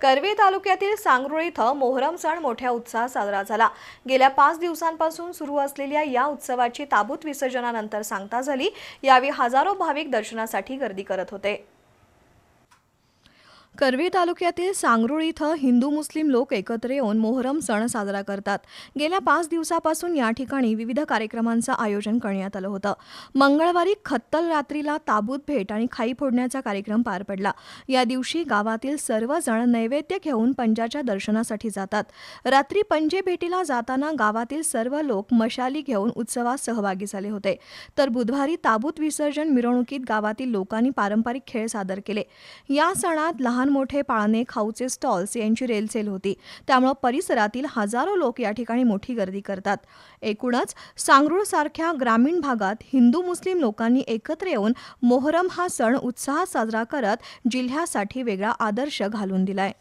करवी तालुक्यातील सांगरुळ इथं मोहरम सण मोठ्या उत्साहात साजरा झाला. गेल्या पाच दिवसांपासून सुरू असलेल्या या उत्सवाची ताबूत विसर्जनानंतर सांगता झाली. यावेळी हजारो भाविक दर्शनासाठी गर्दी करत होते. करवी तालुक्यातील सांगरुळ इथं हिंदू मुस्लिम लोक एकत्र येऊन मोहरम सण साजरा करतात. गेल्या पाच दिवसापासून या ठिकाणी विविध कार्यक्रमांचं आयोजन करण्यात आलं होतं. मंगळवारी खत्तल रात्रीला ताबूत भेट आणि खाई फोडण्याचा कार्यक्रम पार पडला. या दिवशी गावातील सर्वजण नैवेद्य घेऊन पंजाच्या दर्शनासाठी जातात. रात्री पंजे भेटीला जाताना गावातील सर्व लोक मशाली घेऊन उत्सवात सहभागी झाले होते. तर बुधवारी ताबूत विसर्जन मिरवणुकीत गावातील लोकांनी पारंपरिक खेळ सादर केले. या सणात लहान मोठे पाळणे खाऊचे स्टॉल्स यांची रेलसेल होती. त्यामुळं परिसरातील हजारो लोक या ठिकाणी मोठी गर्दी करतात. एकूणच सांगरूळसारख्या ग्रामीण भागात हिंदू मुस्लिम लोकांनी एकत्र येऊन मोहरम हा सण उत्साहात साजरा करत जिल्ह्यासाठी वेगळा आदर्श घालून दिलाय.